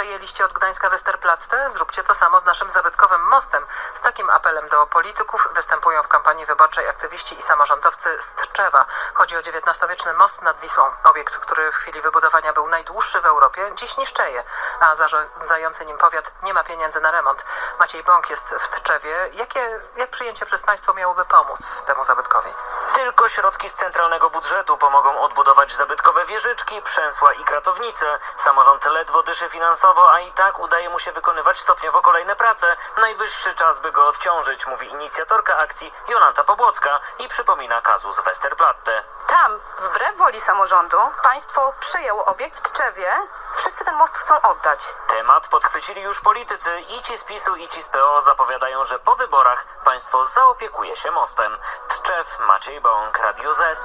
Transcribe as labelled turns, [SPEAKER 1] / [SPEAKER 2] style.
[SPEAKER 1] przejęliście od Gdańska Westerplatte? Zróbcie to samo z naszym zabytkowym mostem. Z takim apelem do polityków występują w kampanii wyborczej aktywiści i samorządowcy z Tczewa. Chodzi o XIX-wieczny most nad Wisłą. Obiekt, który w chwili wybudowania był najdłuższy w Europie, dziś niszczeje, a zarządzający nim powiat nie ma pieniędzy na remont. Maciej Bąk jest w Tczewie. Jakie, jak przyjęcie przez państwo miałoby pomóc temu zabytkowi?
[SPEAKER 2] Tylko środki z centralnego budżetu pomogą odbudować zabytkowe wieżyczki, przęsła i kratownice. Samorząd ledwo dyszy finansowo, a i tak udaje mu się wykonywać stopniowo kolejne prace. Najwyższy czas, by go odciążyć, mówi inicjatorka akcji Jolanta Pobłocka i przypomina kazus Westerplatte.
[SPEAKER 3] Tam, wbrew woli samorządu, państwo przejęło obiekt w Tczewie. Wszyscy ten most chcą oddać.
[SPEAKER 2] Temat podchwycili już politycy i ci z PiSu i ci z PO zapowiadają, że po wyborach państwo zaopiekuje się mostem. Tczew, Maciej Bąk, Radio Z.